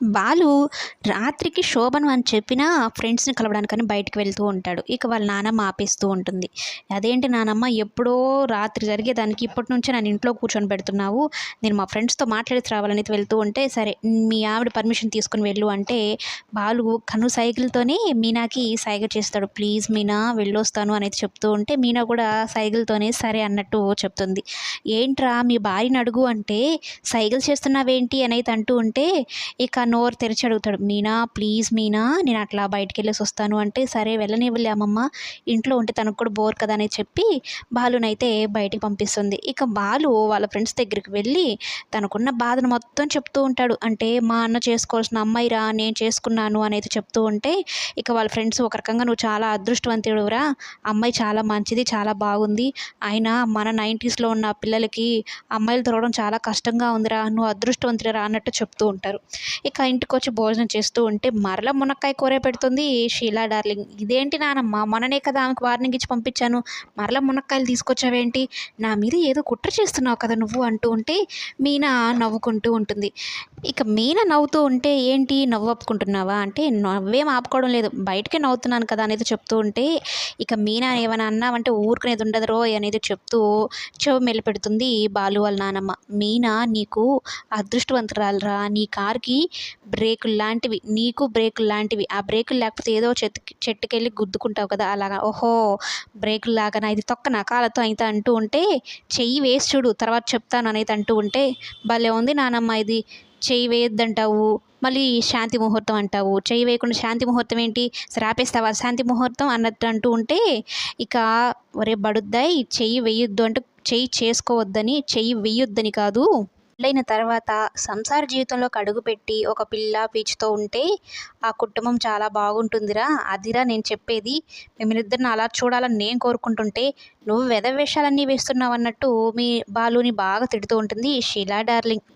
బాలు రాత్రికి శోభను అని చెప్పినా ఫ్రెండ్స్ని కలవడానికని బయటకు వెళ్తూ ఉంటాడు. ఇక వాళ్ళ నానమ్మ ఆపేస్తూ ఉంటుంది. అదేంటి నానమ్మ ఎప్పుడో రాత్రి జరిగేదానికి ఇప్పటి నుంచే నన్ను ఇంట్లో కూర్చొని పెడుతున్నావు. నేను మా ఫ్రెండ్స్తో మాట్లాడి రావాలని వెళ్తూ ఉంటే సరే మీ ఆవిడ పర్మిషన్ తీసుకుని వెళ్ళు అంటే బాలు కను సైకిల్తోనే మీనాకి సైగ చేస్తాడు. ప్లీజ్ మీనా వెళ్ళొస్తాను అనేది చెప్తూ ఉంటే మీనా కూడా సైకిల్తోనే సరే అన్నట్టు చెప్తుంది. ఏంట్రా మీ భార్యని అడుగు అంటే సైకిల్ చేస్తున్నావేంటి అనేది అంటూ ఉంటే ఇక నోరు తెరిచి అడుగుతాడు మీనా ప్లీజ్ మీనా నేను అట్లా బయటికి వెళ్ళేసి వస్తాను. అంటే సరే వెళ్ళనివ్వలే అమ్మమ్మ ఇంట్లో ఉంటే తనకు కూడా బోర్ కదా అని చెప్పి బాలునైతే బయటికి పంపిస్తుంది. ఇక బాలు వాళ్ళ ఫ్రెండ్స్ దగ్గరికి వెళ్ళి తనకున్న బాధను మొత్తం చెప్తూ ఉంటాడు. అంటే మా అన్న చేసుకోవాల్సిన అమ్మాయిరా నేను చేసుకున్నాను అనేది చెప్తూ ఉంటే ఇక వాళ్ళ ఫ్రెండ్స్ ఒక రకంగా నువ్వు చాలా అదృష్టవంతుడురా అమ్మాయి చాలా మంచిది చాలా బాగుంది. అయినా మన నైంటీస్లో ఉన్న పిల్లలకి అమ్మాయిలు దొరకడం చాలా కష్టంగా ఉందిరా నువ్వు అదృష్టవంతుడిరా అన్నట్టు చెప్తూ ఉంటారు. ఇక ఇంటికి వచ్చి భోజనం చేస్తూ ఉంటే మరల మునక్కాయ కూర పెడుతుంది. షీలా డార్లింగ్ ఇదేంటి నానమ్మ మొన్ననే కదా ఆమెకు వార్నింగ్ ఇచ్చి పంపించాను. మరల మునక్కాయలు తీసుకొచ్చావేంటి? నా మీద ఏదో కుట్ర చేస్తున్నావు కదా నువ్వు అంటూ ఉంటే మీనా నవ్వుకుంటూ ఉంటుంది. ఇక మీనా నవ్వుతూ ఉంటే ఏంటి? నవ్వు ఆపుకుంటున్నావా? అంటే నవ్వేం ఆపుకోవడం లేదు. బయటకే నవ్వుతున్నాను కదా అనేది చెప్తూ ఉంటే ఇక మీనా ఏమైనా అన్నావంటే ఊరుకునేది ఉండదు రోయ్ అనేది చెప్తూ చెవు మెల్లి పెడుతుంది బాలు వాళ్ళ నానమ్మ. మీనా నీకు అదృష్టవంతురాలరా నీ కార్కి బ్రేకులు లాంటివి నీకు బ్రేకులు లాంటివి. ఆ బ్రేకులు లేకపోతే ఏదో చెట్టు చెట్టుకెళ్ళి గుద్దుకుంటావు కదా అలాగా. ఓహో బ్రేకులు లాగా ఇది తొక్క కాళ్ళతో అయితే అంటూ ఉంటే చెయ్యి వేసి చూడు తర్వాత చెప్తాను అనేది అంటూ ఉంటే భలే ఉంది నానమ్మ ఇది. చెయ్యి వేయొద్దంటావు మళ్ళీ శాంతి ముహూర్తం అంటావు. చెయ్యి వేయకుండా శాంతి ముహూర్తం ఏంటి? శ్రాపేస్తావా శాంతి ముహూర్తం అన్నట్టు అంటూ ఉంటే ఇక ఒరే బడుద్దాయి చెయ్యి వేయొద్దు అంటూ చెయ్యి చేసుకోవద్దని చెయ్యి వేయొద్దని కాదు. పెళ్ళైన తర్వాత సంసార జీవితంలో కడుగు పెట్టి ఒక పిల్ల పీచుతో ఉంటే ఆ కుటుంబం చాలా బాగుంటుందిరా. అదిరా నేను చెప్పేది. మిమ్మల్నిద్దరిని అలా చూడాలని నేను కోరుకుంటుంటే నువ్వు వెధవేషాలన్నీ వేస్తున్నావు అన్నట్టు మీ బాలుని బాగా తిడుతూ ఉంటుంది. షీలా డార్లింగ్.